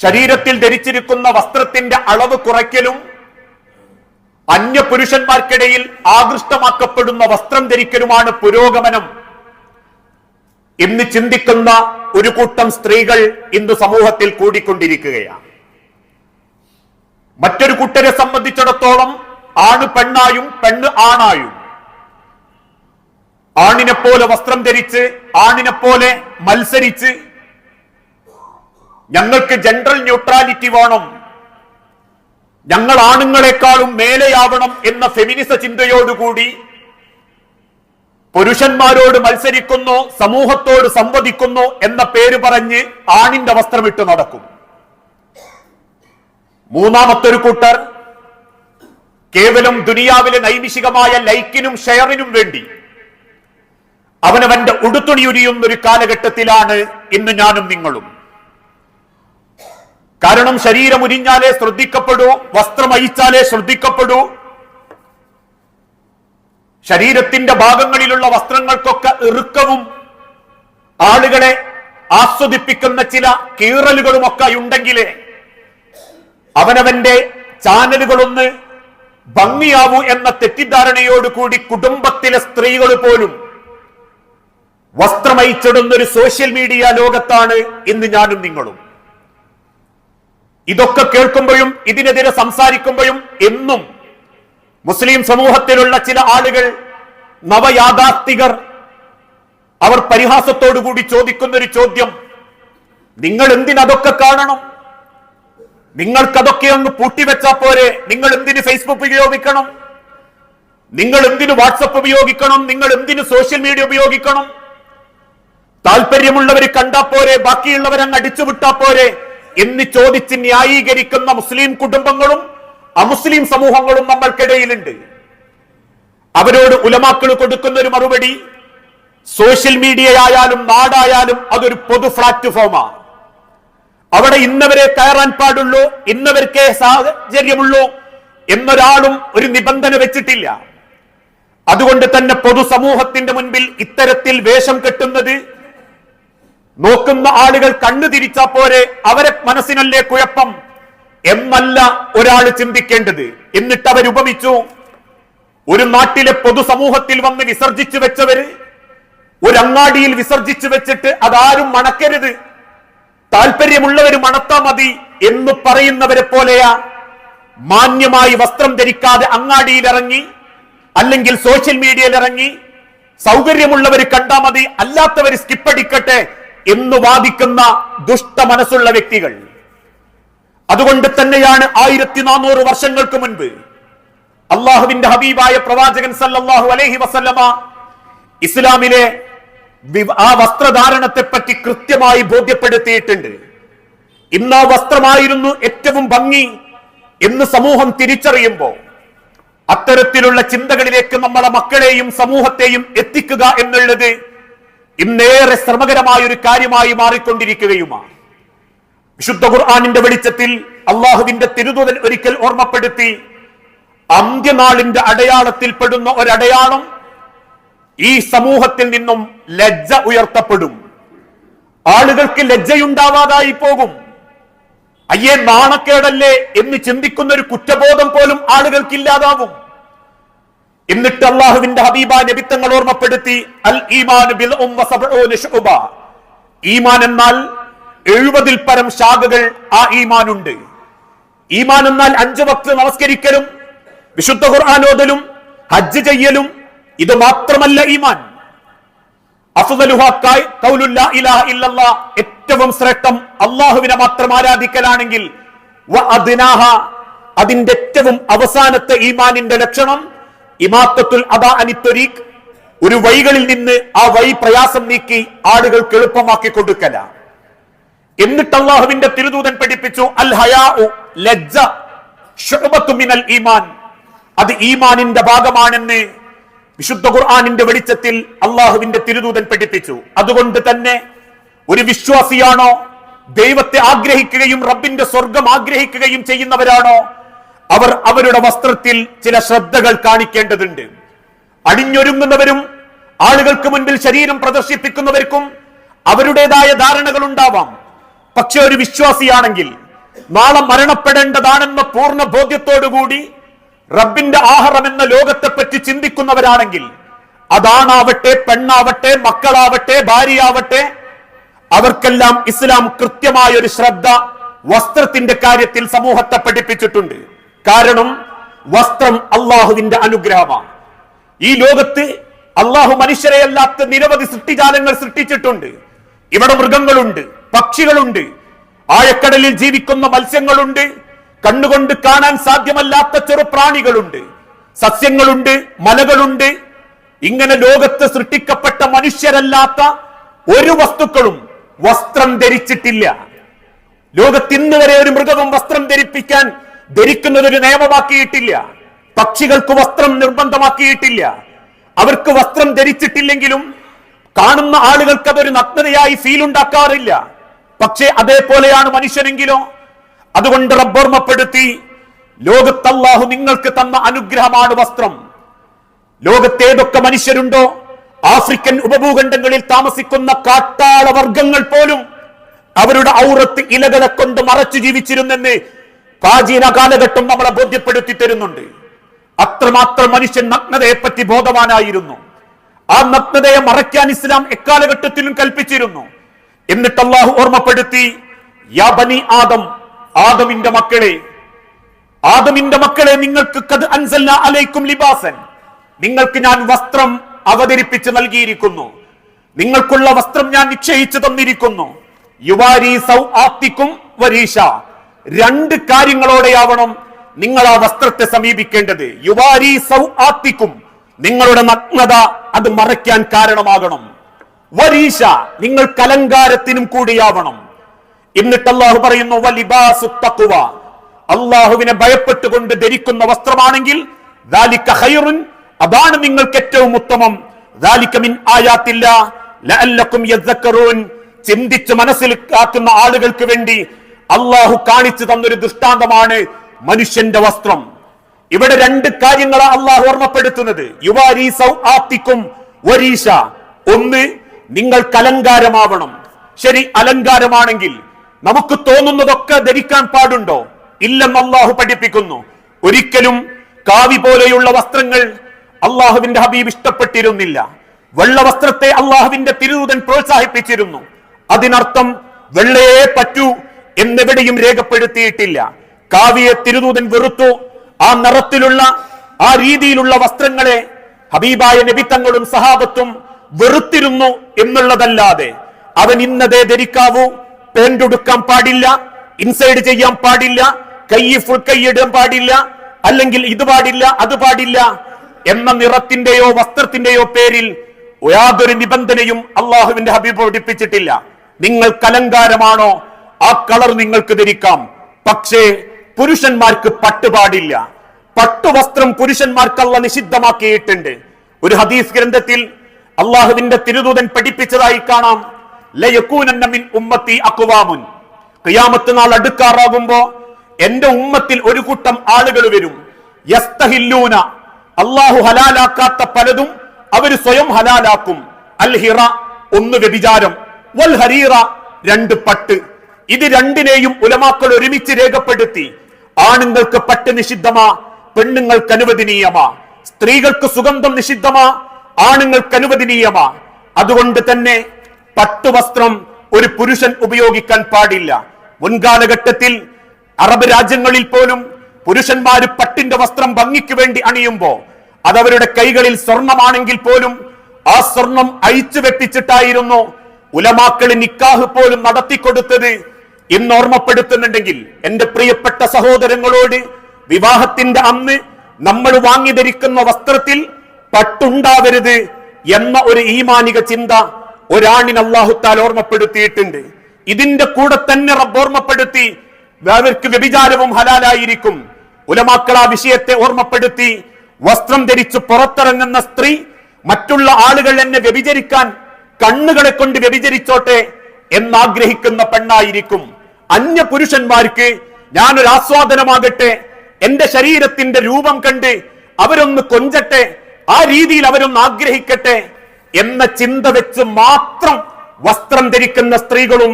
ശരീരത്തിൽ ധരിച്ചിരിക്കുന്ന വസ്ത്രത്തിന്റെ അളവ് കുറയ്ക്കലും അന്യ പുരുഷന്മാർക്കിടയിൽ ആകൃഷ്ടമാക്കപ്പെടുന്ന വസ്ത്രം ധരിക്കലുമാണ് പുരോഗമനം. എന്ന് ചിന്തിക്കുന്ന ഒരു കൂട്ടം സ്ത്രീകൾ ഇന്ന് സമൂഹത്തിൽ കൂടിക്കൊണ്ടിരിക്കുകയാണ്. മറ്റൊരു കൂട്ടരെ സംബന്ധിച്ചിടത്തോളം ആണ് പെണ്ണായും പെണ്ണ് ആണായും. ആണിനെ പോലെ വസ്ത്രം ധരിച്ച് ആണിനെ പോലെ മത്സരിച്ച് ഞങ്ങൾക്ക് ജനറൽ ന്യൂട്രാലിറ്റി വേണം. ഞങ്ങൾ ആണുങ്ങളെക്കാളും മേലെയാവണം എന്ന ഫെമിനിസ ചിന്തയോടുകൂടി പുരുഷന്മാരോട് മത്സരിക്കുന്നു സമൂഹത്തോട് സംവദിക്കുന്നു എന്ന പേര് പറഞ്ഞ് ആണിന്റെ വസ്ത്രമിട്ട് നടക്കും. മൂന്നാമത്തൊരു കൂട്ടർ കേവലം ദുനിയാവിലെ നൈമിഷികമായ ലൈക്കിനും ഷെയറിനും വേണ്ടി അവനവന്റെ ഉടുത്തുണിയുരിയുന്നൊരു കാലഘട്ടത്തിലാണ് ഇന്ന് ഞാനും നിങ്ങളും. കാരണം ശരീരം ഉരിഞ്ഞാലേ ശ്രദ്ധിക്കപ്പെടൂ വസ്ത്രം അയിച്ചാലേ ശ്രദ്ധിക്കപ്പെടൂ. ശരീരത്തിന്റെ ഭാഗങ്ങളിലുള്ള വസ്ത്രങ്ങൾക്കൊക്കെ ഇറുക്കവും ആളുകളെ ആസ്വദിപ്പിക്കുന്ന ചില കീറലുകളുമൊക്കെ ഉണ്ടെങ്കിലേ അവനവന്റെ ചാനലുകളൊന്ന് ഭംഗിയാവൂ എന്ന തെറ്റിദ്ധാരണയോടുകൂടി കുടുംബത്തിലെ സ്ത്രീകൾ പോലും വസ്ത്രമയിച്ചിടുന്ന ഒരു സോഷ്യൽ മീഡിയ ലോകത്താണ് ഇന്ന് ഞാനും നിങ്ങളും. ഇതൊക്കെ കേൾക്കുമ്പോഴും ഇതിനെതിരെ സംസാരിക്കുമ്പോഴും എന്നും മുസ്ലിം സമൂഹത്തിലുള്ള ചില ആളുകൾ നവയാഥാർത്ഥികർ അവർ പരിഹാസത്തോടുകൂടി ചോദിക്കുന്ന ഒരു ചോദ്യം. നിങ്ങൾ എന്തിനതൊക്കെ കാണണം? നിങ്ങൾക്കതൊക്കെ ഒന്ന് പൂട്ടിവെച്ചാ പോരെ. നിങ്ങൾ എന്തിന് ഫേസ്ബുക്ക് ഉപയോഗിക്കണം? നിങ്ങൾ എന്തിന് വാട്സപ്പ് ഉപയോഗിക്കണം? നിങ്ങൾ എന്തിന് സോഷ്യൽ മീഡിയ ഉപയോഗിക്കണം? താല്പര്യമുള്ളവർ കണ്ടാ പോരെ. ബാക്കിയുള്ളവരങ്ങ് അടിച്ചുവിട്ടാ പോരെ. എന്ന് ചോദിച്ച് ന്യായീകരിക്കുന്ന മുസ്ലിം കുടുംബങ്ങളും അമുസ്ലിം സമൂഹങ്ങളും നമ്മൾക്കിടയിലുണ്ട്. അവരോട് ഉലമാക്കൾ കൊടുക്കുന്ന ഒരു മറുപടി സോഷ്യൽ മീഡിയ ആയാലും നാടായാലും അതൊരു പൊതു പ്ലാറ്റ്ഫോമാണ് അവിടെ ഇന്നവരെ കയറാൻ പാടുള്ളൂ ഇന്നവർക്കേ സാഹചര്യമുള്ളൂ എന്നൊരാളും ഒരു നിബന്ധന വെച്ചിട്ടില്ല. അതുകൊണ്ട് തന്നെ പൊതുസമൂഹത്തിന്റെ മുൻപിൽ ഇത്തരത്തിൽ വേഷം കെട്ടുന്നത് നോക്കുന്ന ആളുകൾ കണ്ണു തിരിച്ചാ പോരെ അവരെ മനസ്സിനല്ലേ കുഴപ്പം? എന്നല്ല ഒരാൾ ചിന്തിക്കേണ്ടത്. എന്നിട്ട് അവർ ഉപമിച്ചു ഒരു നാട്ടിലെ പൊതുസമൂഹത്തിൽ വന്ന് വിസർജിച്ചു വെച്ചവര് ഒരു അങ്ങാടിയിൽ വിസർജിച്ചു വെച്ചിട്ട് അതാരും മണക്കരുത്. താല്പര്യമുള്ളവർ മണത്താ മതി എന്ന് പറയുന്നവരെ പോലെയാ. മാന്യമായി വസ്ത്രം ധരിക്കാതെ അങ്ങാടിയിൽ ഇറങ്ങി അല്ലെങ്കിൽ സോഷ്യൽ മീഡിയയിൽ ഇറങ്ങി സൗകര്യമുള്ളവർ കണ്ടാ മതി അല്ലാത്തവർ സ്കിപ്പടിക്കട്ടെ എന്ന് വാദിക്കുന്ന ദുഷ്ട മനസ്സുള്ള വ്യക്തികൾ. അതുകൊണ്ട് തന്നെയാണ് ആയിരത്തി നാനൂറ് വർഷങ്ങൾക്ക് മുൻപ് അള്ളാഹുവിന്റെ ഹബീബായ പ്രവാചകൻ സല്ലാഹു അലൈഹി വസല്ലമ ഇസ്ലാമിലെ ആ വസ്ത്രധാരണത്തെപ്പറ്റി കൃത്യമായി ബോധ്യപ്പെടുത്തിയിട്ടുണ്ട്. ഇന്ന് ആ വസ്ത്രമായിരുന്നു ഏറ്റവും ഭംഗി എന്ന് സമൂഹം തിരിച്ചറിയുമ്പോൾ അത്തരത്തിലുള്ള ചിന്തകളിലേക്ക് നമ്മളെ മക്കളെയും സമൂഹത്തെയും എത്തിക്കുക എന്നുള്ളത് ഇന്നേറെ ശ്രമകരമായ ഒരു കാര്യമായി മാറിക്കൊണ്ടിരിക്കുകയുമാണ്. വിശുദ്ധ ഖുർആാനിന്റെ വെളിച്ചത്തിൽ അള്ളാഹുവിന്റെ തിരുതുതൽ ഒരിക്കൽ ഓർമ്മപ്പെടുത്തി അന്ത്യനാളിന്റെ അടയാളത്തിൽപ്പെടുന്ന ഒരടയാളം ഈ സമൂഹത്തിൽ നിന്നും ലജ്ജ ഉയർത്തപ്പെടും. ആളുകൾക്ക് ലജ്ജയുണ്ടാവാതായി പോകും. അയ്യേ നാണക്കേടല്ലേ എന്ന് ചിന്തിക്കുന്ന ഒരു കുറ്റബോധം പോലും ആളുകൾക്ക് ഇല്ലാതാവും. എന്നിട്ട് അള്ളാഹുവിന്റെ ഹബീബ നബിത്തങ്ങൾ ഓർമ്മപ്പെടുത്തി അൽ ഈമാൻ ബിൽ. ഈമാൻ എന്നാൽ എഴുപതിൽ പരം ശാഖകൾ ആ ഈമാനുണ്ട് ഈമാൻ എന്നാൽ അഞ്ചു വക്ത് നമസ്കരിക്കലും വിശുദ്ധ ഖുർആാനോദലും ഹജ്ജ് ചെയ്യലും ഇത് മാത്രമല്ല ഈമാൻ ഏറ്റവും ശ്രേഷ്ഠം അള്ളാഹുവിനെ മാത്രം ആരാധിക്കലാണെങ്കിൽ അതിന്റെ ഏറ്റവും അവസാനത്തെ ഈമാനിന്റെ ലക്ഷണം ഇമാത്തത്തുൽ അദാ അനിത്തൊരീഖ് ഒരു വഴികളിൽ നിന്ന് ആ വഴി പ്രയാസം നീക്കി ആളുകൾക്ക് എളുപ്പമാക്കി കൊടുക്കല. എന്നിട്ട് അള്ളാഹുവിന്റെ തിരുദൂതൻ പഠിപ്പിച്ചു അൽ ഹയാഉ ലജ്ജ ശുഅബത്തു മിനൽ ഈമാൻ. അത് ഈമാനിന്റെ ഭാഗമാണെന്ന് വിശുദ്ധ ഖുർആാനിന്റെ വെളിച്ചത്തിൽ അള്ളാഹുവിന്റെ തിരുദൂതൻ പഠിപ്പിച്ചു. അതുകൊണ്ട് തന്നെ ഒരു വിശ്വാസിയാണോ ദൈവത്തെ ആഗ്രഹിക്കുകയും റബ്ബിന്റെ സ്വർഗം ആഗ്രഹിക്കുകയും ചെയ്യുന്നവരാണോ അവർ അവരുടെ വസ്ത്രത്തിൽ ചില ശ്രദ്ധകൾ കാണിക്കേണ്ടതുണ്ട്. അണിഞ്ഞൊരുങ്ങുന്നവരും ആളുകൾക്ക് മുൻപിൽ ശരീരം പ്രദർശിപ്പിക്കുന്നവർക്കും അവരുടേതായ ധാരണകൾ ഉണ്ടാവാം. പക്ഷെ ഒരു വിശ്വാസിയാണെങ്കിൽ നാളെ മരണപ്പെടേണ്ടതാണെന്ന പൂർണ ബോധ്യത്തോടുകൂടി റബ്ബിന്റെ ആഹാരം എന്ന ലോകത്തെ പറ്റി ചിന്തിക്കുന്നവരാണെങ്കിൽ അതാണാവട്ടെ പെണ്ണാവട്ടെ മക്കളാവട്ടെ ഭാര്യയാവട്ടെ അവർക്കെല്ലാം ഇസ്ലാം കൃത്യമായ ഒരു ശ്രദ്ധ വസ്ത്രത്തിന്റെ കാര്യത്തിൽ സമൂഹത്തെ പഠിപ്പിച്ചിട്ടുണ്ട്. കാരണം വസ്ത്രം അള്ളാഹുവിന്റെ അനുഗ്രഹമാണ്. ഈ ലോകത്ത് അള്ളാഹു മനുഷ്യരെയല്ലാത്ത നിരവധി സൃഷ്ടിജാലങ്ങൾ സൃഷ്ടിച്ചിട്ടുണ്ട്. ഇവിടെ മൃഗങ്ങളുണ്ട് പക്ഷികളുണ്ട് ആഴക്കടലിൽ ജീവിക്കുന്ന മത്സ്യങ്ങളുണ്ട് കണ്ണുകൊണ്ട് കാണാൻ സാധ്യമല്ലാത്ത ചെറുപ്രാണികളുണ്ട് സസ്യങ്ങളുണ്ട് മലകളുണ്ട്. ഇങ്ങനെ ലോകത്ത് സൃഷ്ടിക്കപ്പെട്ട മനുഷ്യരല്ലാത്ത ഒരു വസ്തുക്കളും വസ്ത്രം ധരിച്ചിട്ടില്ല. ലോകത്ത് ഇന്ന് വരെ ഒരു മൃഗവും വസ്ത്രം ധരിപ്പിക്കാൻ ധരിക്കുന്നത് ഒരു നിയമമാക്കിയിട്ടില്ല. പക്ഷികൾക്ക് വസ്ത്രം നിർബന്ധമാക്കിയിട്ടില്ല. അവർക്ക് വസ്ത്രം ധരിച്ചിട്ടില്ലെങ്കിലും കാണുന്ന ആളുകൾക്ക് അതൊരു നഗ്നതയായി ഫീൽ ഉണ്ടാക്കാറില്ല. പക്ഷേ അതേപോലെയാണ് മനുഷ്യനെങ്കിലോ. അതുകൊണ്ട് റബ്ബോർമ്മപ്പെടുത്തി ലോകത്തല്ലാഹു നിങ്ങൾക്ക് തന്ന അനുഗ്രഹമാണ് വസ്ത്രം. ലോകത്തേതൊക്കെ മനുഷ്യരുണ്ടോ? ആഫ്രിക്കൻ ഉപഭൂഖണ്ഡങ്ങളിൽ താമസിക്കുന്ന കാട്ടാള വർഗങ്ങൾ പോലും അവരുടെ ഔറത്ത് ഇലകളെ കൊണ്ട് മറച്ചു ജീവിച്ചിരുന്നെന്ന് പ്രാചീന കാലഘട്ടം നമ്മളെ ബോധ്യപ്പെടുത്തി തരുന്നുണ്ട്. അത്രമാത്രം മനുഷ്യൻ നഗ്നതയെപ്പറ്റി ബോധവാനായിരുന്നു. ആ നഗ്നതയെ മറയ്ക്കാൻ ഇസ്ലാം എക്കാലഘട്ടത്തിലും കൽപ്പിച്ചിരുന്നു. എന്നിട്ട് അള്ളാഹു ഓർമ്മപ്പെടുത്തി യാ ബനി ആദം ആദമിന്റെ മക്കളെ ആദമിന്റെ മക്കളെ നിങ്ങൾക്ക് കത് അൻസല്ല അലൈക്കും ലിബാസൻ. നിങ്ങൾക്ക് ഞാൻ വസ്ത്രം അവതരിപ്പിച്ച് നൽകിയിരിക്കുന്നു. നിങ്ങൾക്കുള്ള വസ്ത്രം ഞാൻ നിശ്ചയിച്ചു തന്നിരിക്കുന്നു. യുവാരി സൗ ആത്തിക്കും വരീഷ രണ്ട് കാര്യങ്ങളോടെയാവണം നിങ്ങൾ ആ വസ്ത്രത്തെ സമീപിക്കേണ്ടത്. യുവാരി സൗ ആത്തിക്കും. നിങ്ങളുടെ നഗ്നത അത് മറയ്ക്കാൻ കാരണമാകണം. വരീഷ നിങ്ങൾ കലങ്കാരത്തിനും കൂടിയാവണം. എന്നിട്ട് അള്ളാഹു പറയുന്നു വലിബാസു തഖ്വ. അള്ളാഹുവിനെ ഭയപ്പെട്ടുകൊണ്ട് ധരിക്കുന്ന വസ്ത്രമാണെങ്കിൽ അതാണ് നിങ്ങൾക്ക് ഏറ്റവും ഉത്തമം. മിൻ ആയാത്തില്ല യദ്ദക്കറൂൻ. ചിന്തിച്ച് മനസ്സിലാക്കുന്ന ആളുകൾക്ക് വേണ്ടി അള്ളാഹു കാണിച്ചു തന്നൊരു ദൃഷ്ടാന്തമാണ് മനുഷ്യന്റെ വസ്ത്രം. ഇവിടെ രണ്ട് കാര്യങ്ങളാണ് അള്ളാഹു ഓർമ്മപ്പെടുത്തുന്നത്. യുവാരീസൗ ആത്തിക്കും വരീഷ ഒന്ന് നിങ്ങൾ അലങ്കാരമാവണം ശരി അലങ്കാരമാണെങ്കിൽ നമുക്ക് തോന്നുന്നതൊക്കെ ധരിക്കാൻ പാടുണ്ടോ? ഇല്ലെന്ന് അള്ളാഹു പഠിപ്പിക്കുന്നു. ഒരിക്കലും കാവി പോലെയുള്ള വസ്ത്രങ്ങൾ അള്ളാഹുവിന്റെ ഹബീബ് ഇഷ്ടപ്പെട്ടിരുന്നില്ല. വെള്ള വസ്ത്രത്തെ അള്ളാഹുവിന്റെ തിരുദൻ പ്രോത്സാഹിപ്പിച്ചിരുന്നു. അതിനർത്ഥം വെള്ളയെ പറ്റൂ എന്നെവിടെയും രേഖപ്പെടുത്തിയിട്ടില്ല. കാവ്യ തിരുദൂതൻ വെറുത്തു. ആ നിറത്തിലുള്ള ആ രീതിയിലുള്ള വസ്ത്രങ്ങളെ ഹബീബായ നബിത്തങ്ങളും സഹാബത്തും വെറുത്തിരുന്നു എന്നുള്ളതല്ലാതെ അവൻ ഇന്നതേ ധരിക്കാവൂ. പാന്റ് ഉടുക്കാൻ പാടില്ല ഇൻസൈഡ് ചെയ്യാൻ പാടില്ല കൈ ഫുൾ കൈ ഇടാൻ പാടില്ല അല്ലെങ്കിൽ ഇത് പാടില്ല അത് പാടില്ല എന്ന നിറത്തിന്റെയോ വസ്ത്രത്തിന്റെയോ പേരിൽ യാതൊരു നിബന്ധനയും അള്ളാഹുവിന്റെ ഹബീബ് പഠിപ്പിച്ചിട്ടില്ല. നിങ്ങൾ കലങ്കാരമാണോ? ആ കളർ നിങ്ങൾക്ക് ധരിക്കാം. പക്ഷേ പുരുഷന്മാർക്ക് പട്ടുപാടില്ല. പട്ടുവസ്ത്രം പുരുഷന്മാർക്കല്ല നിഷിദ്ധമാക്കിയിട്ടുണ്ട്. ഒരു ഹദീസ് ഗ്രന്ഥത്തിൽ അള്ളാഹുവിന്റെ തിരുദൂതൻ പഠിപ്പിച്ചതായി കാണാം. ഉമ്മത്തി അക്കുവാമുൻ ഖിയാമത്ത് നാൾ അടുക്കാറാകുമ്പോ എന്റെ ഉമ്മത്തിൽ ഒരു കൂട്ടം ആളുകൾ വരും. യസ്തഹില്ലൂന. അള്ളാഹു ഹലാലാക്കാത്ത പലതും അവർ സ്വയം ഹലാലാക്കും. അൽ ഒന്ന് വ്യഭിചാരം. വൽ ഹരീറ രണ്ട് പട്ട്. ഇത് രണ്ടിനെയും ഉലമാക്കൾ ഒരുമിച്ച് രേഖപ്പെടുത്തി. ആണുങ്ങൾക്ക് പട്ട് നിഷിദ്ധമാ പെണ്ണുങ്ങൾക്ക് അനുവദനീയമാ. സ്ത്രീകൾക്ക് സുഗന്ധം നിഷിദ്ധമാ ആണുങ്ങൾക്ക് അനുവദനീയമാ. അതുകൊണ്ട് തന്നെ പട്ടുവസ്ത്രം ഒരു പുരുഷൻ ഉപയോഗിക്കാൻ പാടില്ല. മുൻകാലഘട്ടത്തിൽ അറബ് രാജ്യങ്ങളിൽ പോലും പുരുഷന്മാര് പട്ടിന്റെ വസ്ത്രം ഭംഗിക്ക് വേണ്ടി അണിയുമ്പോ അതവരുടെ കൈകളിൽ സ്വർണമാണെങ്കിൽ പോലും ആ സ്വർണം അഴിച്ചു വെട്ടിച്ചിട്ടായിരുന്നു ഉലമാക്കളി നിക്കാഹ് പോലും നടത്തിക്കൊടുത്തത്. എന്ന് ഓർമ്മപ്പെടുത്തുന്നുണ്ടെങ്കിൽ എന്റെ പ്രിയപ്പെട്ട സഹോദരങ്ങളോട് വിവാഹത്തിന്റെ അന്ന് നമ്മൾ വാങ്ങി ധരിക്കുന്ന വസ്ത്രത്തിൽ പട്ടുണ്ടാവരുത് എന്ന ഒരു ഈമാനിക ചിന്ത ഒരാണിന് അള്ളാഹുത്താൽ ഓർമ്മപ്പെടുത്തിയിട്ടുണ്ട്. ഇതിന്റെ കൂടെ തന്നെ റബ്ബ് ഓർമ്മപ്പെടുത്തി അവർക്ക് വ്യഭിചാരവും ഹലാലായിരിക്കും. ഉലമാക്കൾ ആ വിഷയത്തെ ഓർമ്മപ്പെടുത്തി വസ്ത്രം ധരിച്ച് പുറത്തിറങ്ങുന്ന സ്ത്രീ മറ്റുള്ള ആളുകൾ എന്നെ വ്യഭിചരിക്കാൻ കണ്ണുകളെ കൊണ്ട് വ്യഭിചരിച്ചോട്ടെ എന്നാഗ്രഹിക്കുന്ന പെണ്ണായിരിക്കും. അന്യ പുരുഷന്മാർക്ക് ഞാനൊരു ആസ്വാദനമാകട്ടെ. എന്റെ ശരീരത്തിന്റെ രൂപം കണ്ട് അവരൊന്ന് കൊഞ്ചട്ടെ. ആ രീതിയിൽ അവരൊന്ന് ആഗ്രഹിക്കട്ടെ എന്ന ചിന്ത വെച്ച് മാത്രം വസ്ത്രം ധരിക്കുന്ന സ്ത്രീകളും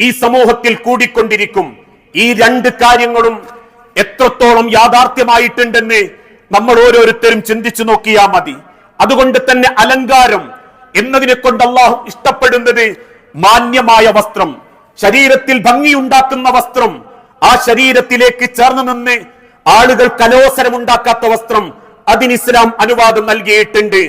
ഈ സമൂഹത്തിൽ കൂടിക്കൊണ്ടിരിക്കും. ഈ രണ്ട് കാര്യങ്ങളും എത്രത്തോളം യാഥാർത്ഥ്യമായിട്ടുണ്ടെന്ന് നമ്മൾ ഓരോരുത്തരും ചിന്തിച്ചു നോക്കിയാ മതി. അതുകൊണ്ട് തന്നെ അലങ്കാരം എന്നതിനെ കൊണ്ട് അള്ളാഹു ഇഷ്ടപ്പെടുന്നത് മാന്യമായ വസ്ത്രം. ശരീരത്തിൽ ഭംഗിയുണ്ടാക്കുന്ന വസ്ത്രം ആ ശരീരത്തിലേക്ക് ചേർന്ന് നിന്ന് ആളുകൾ കലോസരമുണ്ടാക്കാത്ത വസ്ത്രം അതിന് ഇസ്ലാം അനുവാദം നൽകിയിട്ടുണ്ട്.